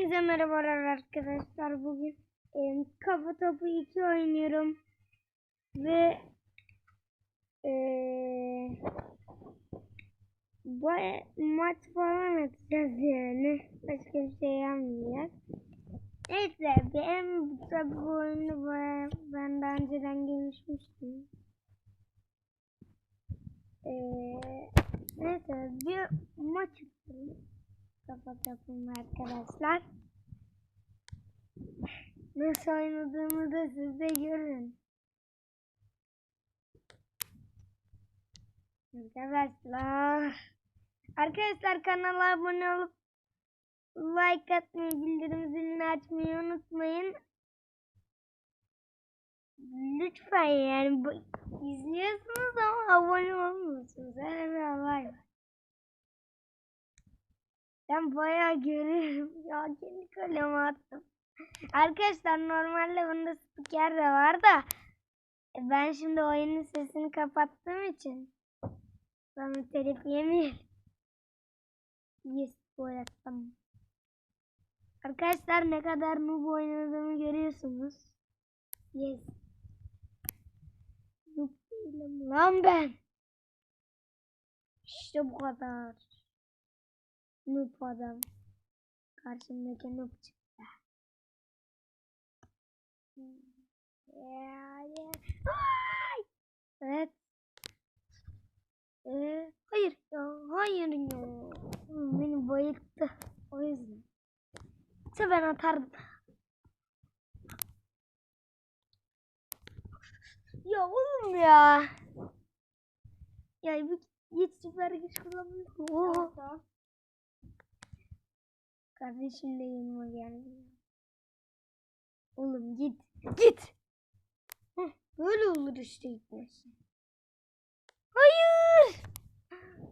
Hepinize merhabalar arkadaşlar. Bugün e, kafa topu 2 oynuyorum. Ve e, baya maç falan atacağız yani. Başka bir şey yapmayacağız. Neyse ben tabi bu oyunu baya, ben daha önceden gelişmiştim. E, neyse bir maç atalım kapatalım arkadaşlar. Nasıl oynadığımı da siz de görün. Arkadaşlar. Arkadaşlar kanala abone olup like atmayı, bildirim zilini açmayı unutmayın. Lütfen yani izliyorsunuz ama abone olmuyorsunuz. Bir olay var. Ben bayağı görüyorum. Ya kendi kaleme attım. Arkadaşlar normalde bunda spiker de var da e, ben şimdi oyunun sesini kapattığım için bana telif yemeyelim. Yes gol attım. Arkadaşlar ne kadar noob oynadığımı görüyorsunuz. Yes. Noob değilim lan ben. İşte bu kadar. Noob adam. Karşımdaki noob çıktı. Evet. Ee, hayır ya, hayır ya. Beni bayılttı. O yüzden. İşte ben atardım. Ya oğlum ya. Ya bu hiç süper güç kullanmıyor. Oo. Kardeşim de yanıma geldi. Oğlum git. Git. Heh, böyle olur işte gitmesin. Hayır.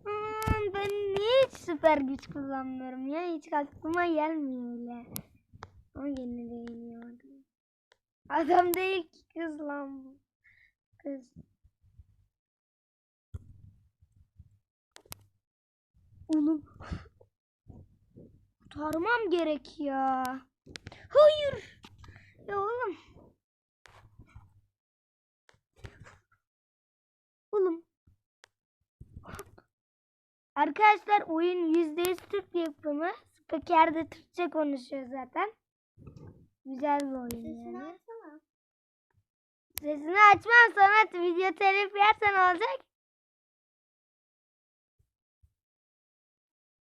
Aman ben niye hiç süper güç kullanmıyorum ya? Hiç aklıma gelmiyor öyle. Ama yine de yeniyordum. Adam değil ki kız lan bu. Kız. Oğlum kurtarmam gerek ya. Hayır. Ya oğlum. Oğlum. Arkadaşlar oyun %100 Türk yapımı. Spiker de Türkçe konuşuyor zaten. Güzel bir oyun yani. açsana. Sesini açmam sonra video telif yersen olacak.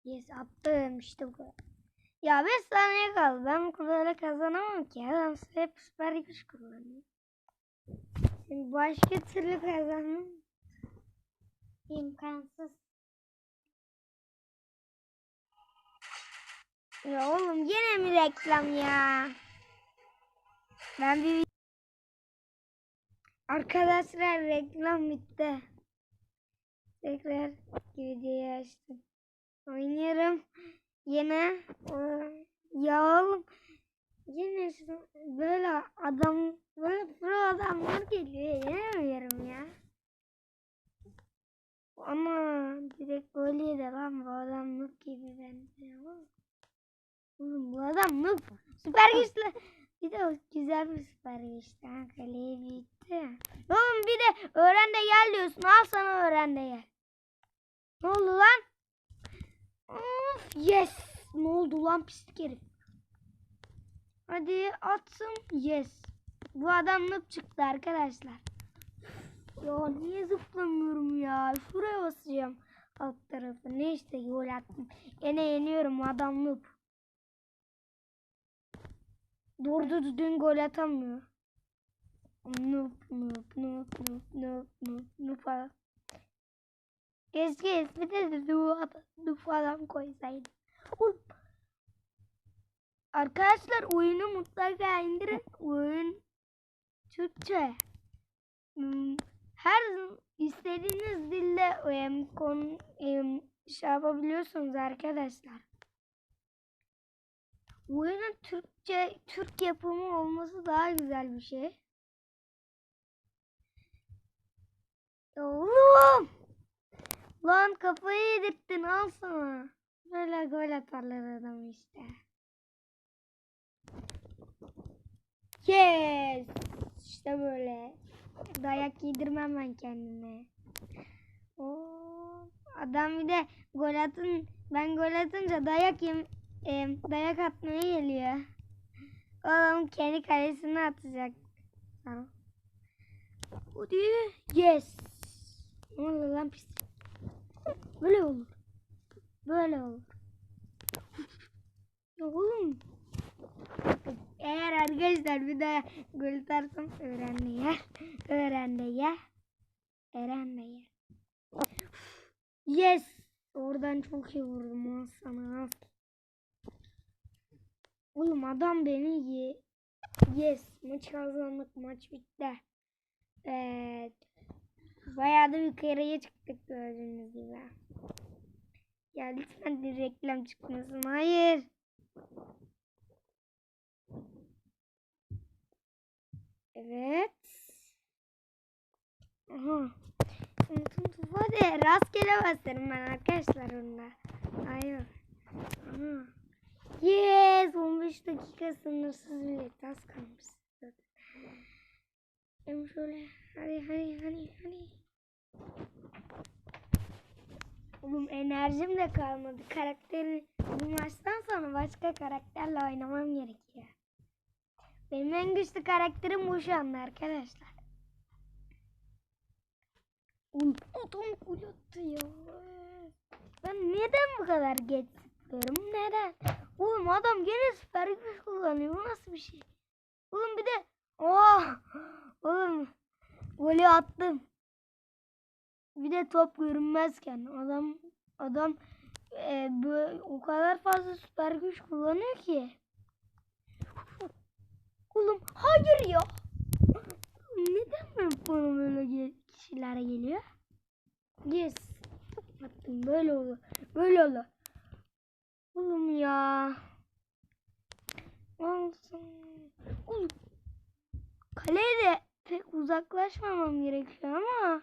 Yes attım işte bu kadar. Ya 5 saniye kaldı. Ben bu böyle kazanamam ki. Adam hep süper güç kullanıyor. Şimdi başka türlü kazanmam. İmkansız. Ya oğlum yine mi reklam ya? Ben bir Arkadaşlar reklam bitti. Tekrar videoyu açtım. Oynuyorum. Yine Ee, ya oğlum yine böyle adam böyle pro adamlar geliyor. Yenemiyorum ya. Ama direkt gol yedi lan bu adam noob gibi bence. Oğlum bu adam noob. Süper güçlü. Bir de güzel bir süper güçlü. Ha, kaleyi büyüttü ya. Oğlum bir de öğren de gel diyorsun. Al sana öğren de gel. Ne oldu lan? Of yes. Ne oldu lan pislik herif. Hadi atsın. Yes. Bu adam noob çıktı arkadaşlar. Ya niye zıplamıyorum ya? Şuraya basacağım. Alt tarafı. Ne işte gol attım. Gene yeniyorum adam noob. Doğru düzgün gol atamıyor. Noob noob noob noob noob noob falan. Keşke ismi de noob falan koysaydım. Arkadaşlar oyunu mutlaka indirin. Oyun Türkçe. Hmm, Her istediğiniz kon, em, şey yapabiliyorsunuz arkadaşlar. Oyunun Türkçe, Türk yapımı olması daha güzel bir şey. Ya Oğlum! Lan kafayı yedirttin al sana. Böyle gol atarlar adamı işte. Yes. İşte böyle. Dayak yedirmem ben kendime. Oo, adam bir de gol atın ben gol atınca dayak yem, e, dayak atmaya geliyor. Oğlum kendi kalesine atacak. Hadi. Yes. Ne oldu lan pis? Böyle olur. Böyle olur. Oğlum. Eğer arkadaşlar bir daha gol atarsam öğren de ya. Öğren de ya. Öğren de ya. Yes. Oradan çok iyi vurdum sana. Oğlum adam beni ye. Yes. Maç kazandık. Maç bitti. Evet. Bayağı da yukarıya çıktık gördüğünüz gibi. Ya lütfen de reklam çıkmasın. Hayır. Evet. Aha. De rastgele basarım ben arkadaşlar onda. Hayır. Aha. Yes 15 dakika sınırsız bilet az kalmış. zaten. Hem şöyle hadi hadi hadi hadi. Oğlum enerjim de kalmadı. Karakteri bu maçtan sonra başka karakterle oynamam gerekiyor. Benim en güçlü karakterim bu şu anda arkadaşlar. Oğlum adam gol attı ya. Ben neden bu kadar geç zıplıyorum? Neden? Oğlum adam gene süper güç kullanıyor. Bu nasıl bir şey? Oğlum bir de oh! Oğlum golü attım. Bir de top görünmezken adam adam e, böyle, o kadar fazla süper güç kullanıyor ki. Oğlum hayır ya. Neden ben bana böyle gel- kişiler geliyor? Yes. Attım böyle olur. Böyle olur. Oğlum ya. Olsun. Oğlum. Kaleye de pek uzaklaşmamam gerekiyor ama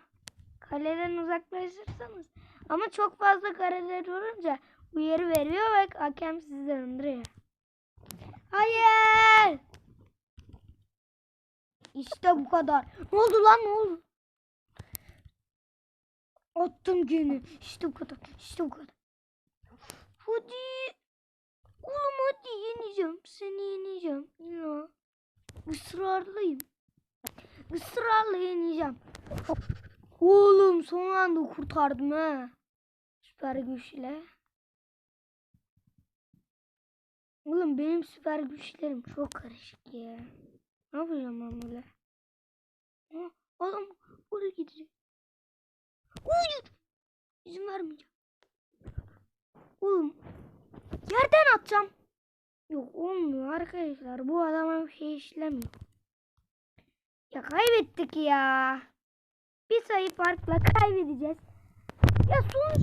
kaleden uzaklaşırsanız ama çok fazla kareler vurunca uyarı veriyor ve hakem sizi döndürüyor. Hayır. İşte bu kadar. Ne oldu lan ne oldu? Attım gene. İşte bu kadar. İşte bu kadar. Hadi. Oğlum hadi yeneceğim. Seni yeneceğim. Ya. Israrlıyım. Israrla yeneceğim. Oğlum son anda kurtardım ha. Süper güçle. Oğlum benim süper güçlerim çok karışık ya. Ne yapacağım ben böyle? Ha, adam oraya gidecek. Hayır. İzin vermeyeceğim. Oğlum yerden atacağım. Yok olmuyor arkadaşlar. Bu adama bir şey işlemiyor. Ya kaybettik ya. Bir sayı farkla kaybedeceğiz. Ya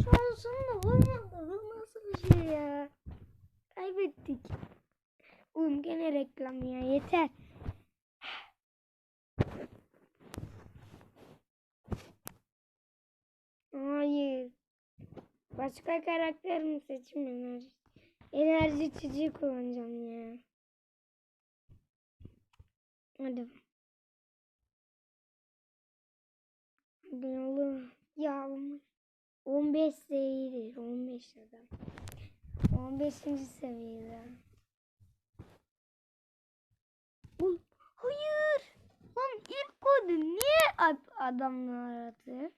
olsun olmadı. Bu nasıl bir şey ya? Kaybettik. Oğlum gene reklam ya yeter. Hayır. Başka karakter mi seçim enerji? Enerji içeceği kullanacağım ya. Hadi. Oğlum. Ya 15 seviyedir. 15 adam. 15. seviyede. Oğlum, hayır. Lan ilk kodu niye ad- adamlar atıyor?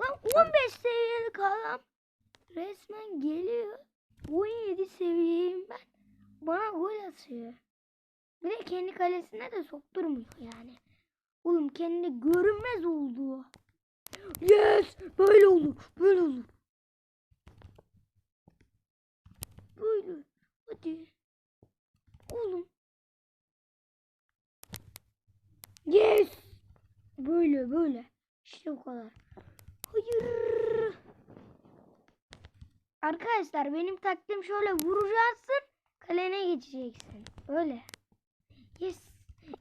Lan 15 seviyelik adam resmen geliyor. 17 seviyeyim ben. Bana gol atıyor. Bir de kendi kalesine de sokturmuyor yani. Oğlum kendi görünmez oldu. Yes! Böyle olur. Böyle olur. Böyle. Hadi. Oğlum. Yes! Böyle böyle. İşte bu kadar. Hayır. Arkadaşlar benim taktiğim şöyle vuracaksın. Kalene geçeceksin. Öyle. Yes.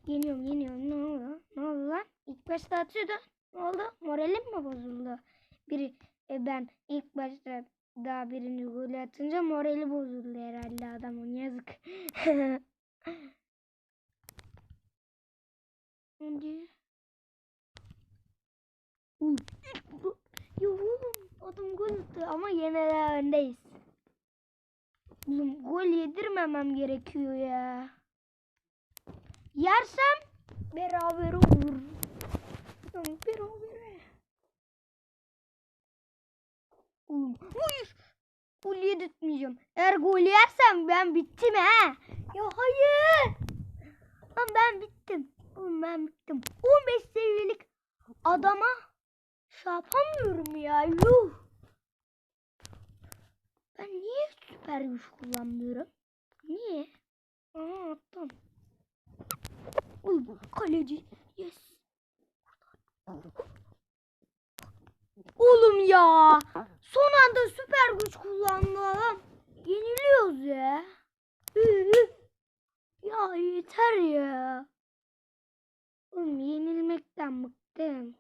Yeniyorum yeniyorum. Ne oldu? Ne oldu lan? İlk başta atıyordu. Ne oldu? Moralim mi bozuldu? Biri e, ben ilk başta Daha birinci golü atınca morali bozuldu herhalde adamın yazık. Bu- Ya oğlum adam gol attı ama yine de öndeyiz. Oğlum gol yedirmemem gerekiyor ya. Yersem beraber olur. Beraber. Oğlum hayır. Gol yedirtmeyeceğim. Eğer gol yersem ben bittim ha. Ya hayır. Lan ben bittim. Ben bittim. 15 seviyelik adama şey yapamıyorum ya. Yuh. Ben niye süper güç kullanmıyorum? Niye? Aa attım. Oğlum kaleci. Yes. Oğlum ya. Son anda süper güç kullandı adam. Yeniliyoruz ya. Ya yeter ya. Oğlum yenilmekten bıktım.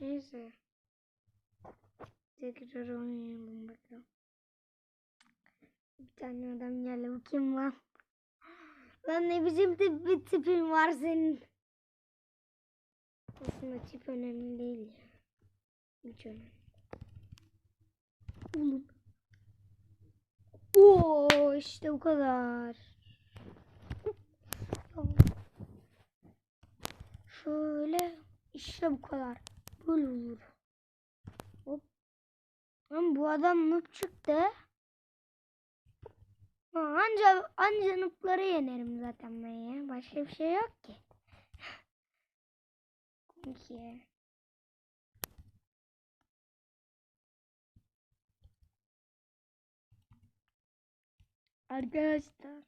Neyse. Tekrar oynayalım bakalım. Tane adam geldi. Bu kim lan? Lan ne biçim tip, bir tipin var senin. Aslında tip önemli değil ya. Hiç önemli. Oğlum. Oo işte bu kadar. Şöyle işte bu kadar. Böyle olur. Hop. Lan bu adam noob çıktı. Anca anca noob'ları yenerim zaten ben ya. Başka bir şey yok ki. Peki. Arkadaşlar.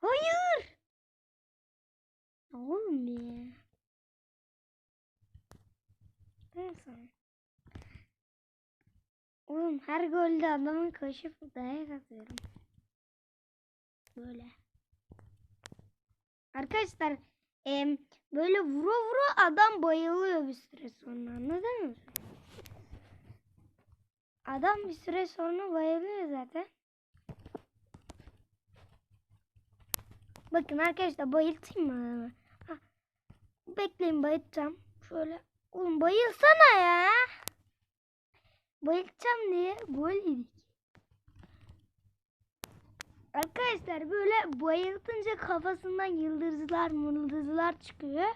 Hayır. Ya Oğlum ya. Neyse. Oğlum her golde adamın koşup dayak atıyorum. Böyle. Arkadaşlar em, böyle vura vura adam bayılıyor bir süre sonra anladın mı? Adam bir süre sonra bayılıyor zaten. Bakın arkadaşlar bayıltayım mı adamı? Ha, Bekleyin bayıltacağım. Şöyle. Oğlum bayılsana ya. Bayıltacağım diye gol yedik. Arkadaşlar böyle bayıltınca kafasından yıldızlar mıldızlar çıkıyor.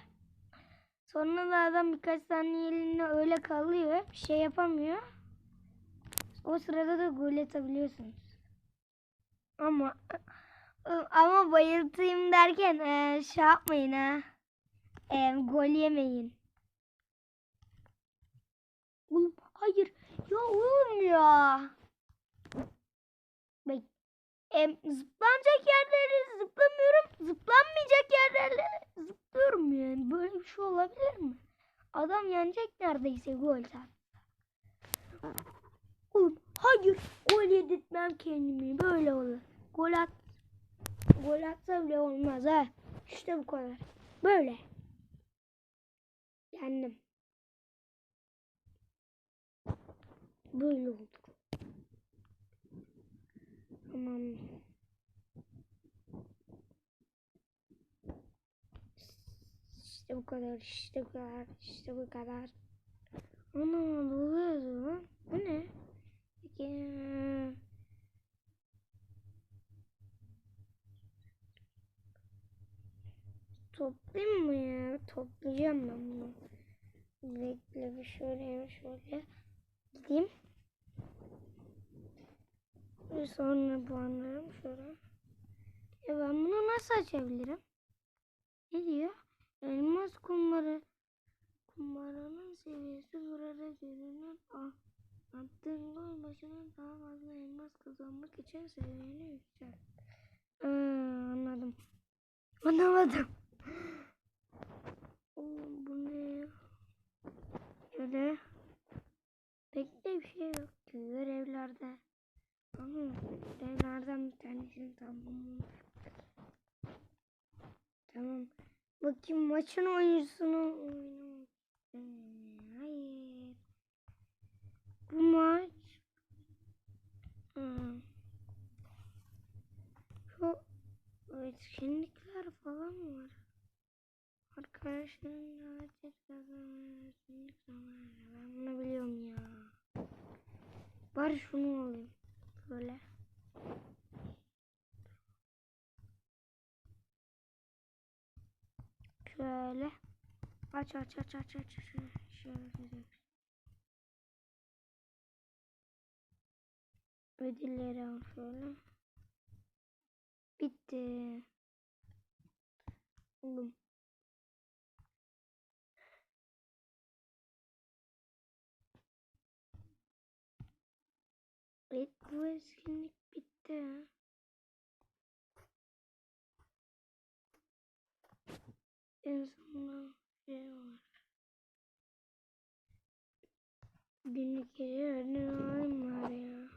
Sonra da adam birkaç saniyeliğine öyle kalıyor. Bir şey yapamıyor. O sırada da gol atabiliyorsunuz. Ama ama bayıltayım derken e, şey yapmayın ha. E, gol yemeyin. Oğlum hayır. Ya oğlum ya. Bak. E, zıplanacak yerlere zıplamıyorum. Zıplanmayacak yerlere zıplıyorum yani. Böyle bir şey olabilir mi? Adam yenecek neredeyse gol zaten. Oğlum hayır. Gol yedirtmem kendimi. Böyle olur. Gol at. Gol atsa bile olmaz ha. İşte bu kadar. Böyle. Yendim. Böyle oldu. Tamam. İşte bu kadar, işte bu kadar, işte bu kadar. Ana ne oluyor lan? Bu ne? Peki. Toplayayım mı ya? Toplayacağım ben bunu. Bekle bir şöyle şöyle gideyim. Ve sonra puanlarım şöyle. Ya ben bunu nasıl açabilirim? Ne diyor? Elmas kumları kumbaranın seviyesi burada görünür. Ah, attığın gol başına daha fazla elmas kazanmak için seviyeni yükselt. Anladım. Anlamadım. Oğlum bu ne ya? Şöyle. Pek de bir şey yok görevlerde. Ama görevlerden bir tanesini tamam. Tamam. Bakayım maçın oyuncusunu Hayır. Bu maç Hmm. Şu etkinlikler falan mı var? Arkadaşların davet kazanma etkinlik. Ben bunu biliyorum ya. Bari şunu alayım. Böyle. Şöyle. Aç aç aç aç aç. Şöyle güzel. Ödülleri al şöyle. Bitti. Oğlum. Evet bu etkinlik bitti. En sonunda şey var. Günlük gece ödül var ya.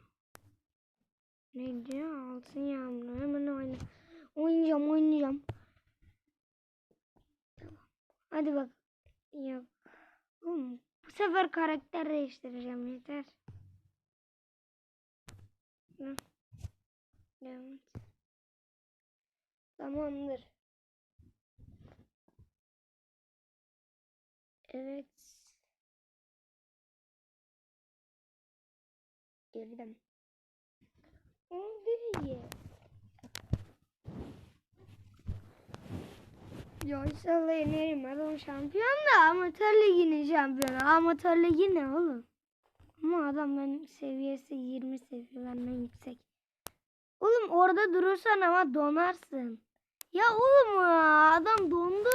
Ne diyor? Altın yağmuru. Hemen oyna. Oynayacağım, oynayacağım. Tamam. Hadi bak. Yok. Oğlum, bu sefer karakter değiştireceğim yeter. Hı. Evet. Tamamdır. Evet. Geriden. Oldu iyi. Ya inşallah yenerim. Adam şampiyon da amatör liginin şampiyonu. Amatör ligi ne oğlum? Ama adam benim seviyesi 20 seviye benden yüksek. Oğlum orada durursan ama donarsın. Ya oğlum ya adam dondu.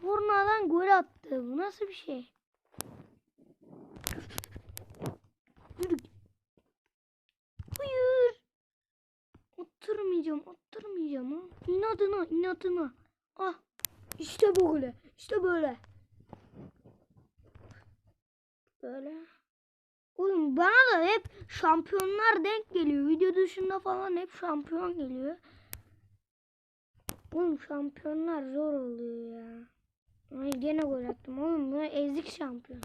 Sonradan gol attı. Bu nasıl bir şey? Yürü. Hayır. Oturmayacağım, oturmayacağım ha. İnadına, inadına. Ah, işte böyle, işte böyle. Böyle. Oğlum bana da hep şampiyonlar denk geliyor. Video dışında falan hep şampiyon geliyor. Oğlum şampiyonlar zor oluyor ya. Ay gene gol attım oğlum bu ezik şampiyon.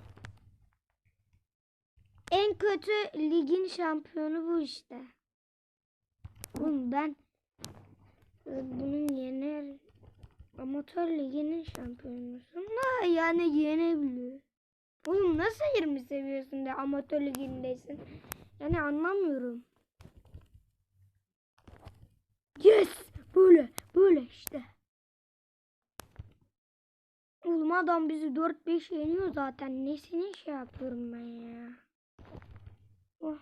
En kötü ligin şampiyonu bu işte. Oğlum ben e, bunun yener amatör liginin şampiyonusun da yani yenebiliyor. Oğlum nasıl 20 seviyesinde amatör ligindesin? Yani anlamıyorum. Yes! Böyle, böyle işte. Oğlum adam bizi 4-5 yeniyor zaten. Nesini şey yapıyorum ben ya. Oh.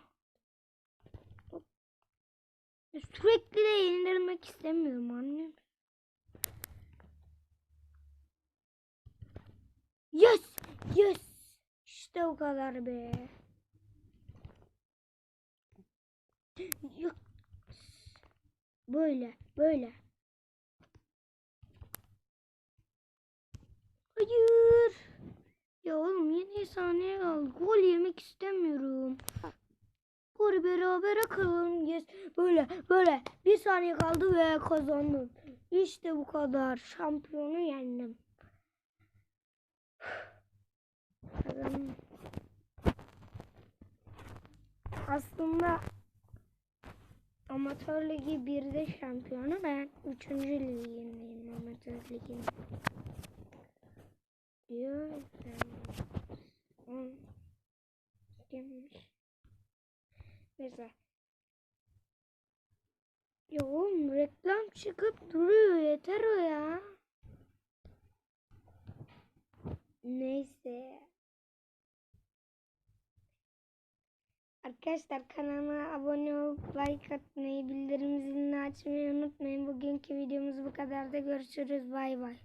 Hop. Sürekli yenilmek istemiyorum annem. Yes! Yes! İşte o kadar be. Yok. Böyle, böyle. Hayır. Ya oğlum 7 saniye kaldı. Gol yemek istemiyorum. Gol berabere kalalım. Yes. Böyle, böyle. Bir saniye kaldı ve kazandım. İşte bu kadar. Şampiyonu yendim. Aslında amatör ligi 1'de şampiyonu ben 3. ligindeyim amatör ligin. Diyor. On. Demiş. Neyse. Ya oğlum reklam çıkıp duruyor yeter o ya. Neyse. Arkadaşlar kanalıma abone olup like atmayı, bildirim zilini açmayı unutmayın. Bugünkü videomuz bu kadar da görüşürüz. Bay bay.